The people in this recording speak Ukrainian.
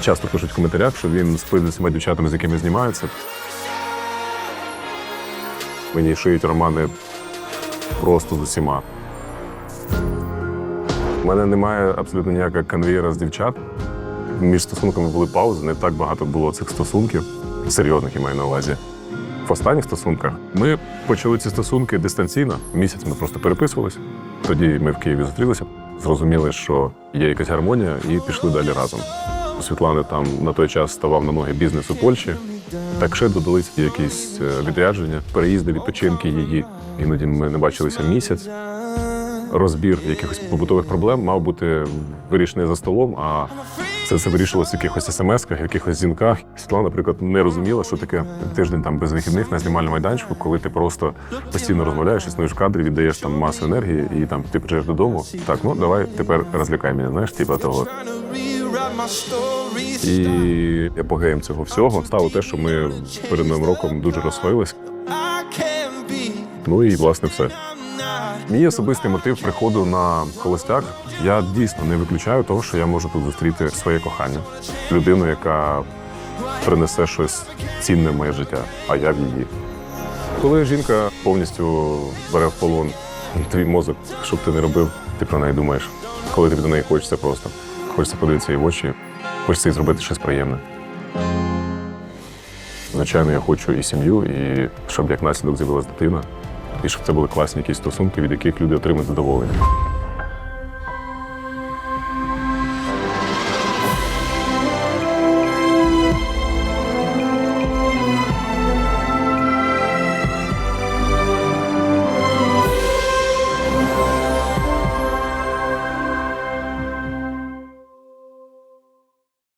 часто пишуть в коментарях, що він спить з усіма дівчатами, з якими знімається. Мені шиють романи просто з усіма. У мене немає абсолютно ніякого конвієра з дівчат. Між стосунками були паузи, не так багато було цих стосунків, серйозних я маю на увазі. В останніх стосунках ми почали ці стосунки дистанційно. Місяць ми просто переписувалися. Тоді ми в Києві зустрілися, зрозуміли, що є якась гармонія, і пішли далі разом. У Світлани там на той час ставав на ноги бізнес у Польщі. Так ще додались якісь е, відрядження, переїзди, відпочинки її. Іноді ми не бачилися місяць. Розбір якихось побутових проблем мав бути вирішений за столом, а це все вирішувалося в якихось смс-ках, якихось дзвінках. Світлана, наприклад, не розуміла, що таке тиждень там без вихідних на знімальному майданчику, коли ти просто постійно розмовляєш, існуєш в кадрі, віддаєш там масу енергії, і там ти приїжджаєш додому. Так, ну давай тепер розлякай мене, знаєш, типа того. І епогеєм цього всього стало те, що ми перед новим роком дуже розсвоїлись. Ну і власне все. Мій особистий мотив приходу на холостяк. Я дійсно не виключаю того, що я можу тут зустріти своє кохання, людину, яка принесе щось цінне в моє життя, а я в її. Коли жінка повністю бере в полон твій мозок, що б ти не робив, ти про неї думаєш. Коли тобі до неї хочеться просто. Хочеться подивитися їй в очі, хочеться їй зробити щось приємне. Звичайно, я хочу і сім'ю, і щоб як наслідок з'явилася дитина, і щоб це були класні якісь стосунки, від яких люди отримують задоволення.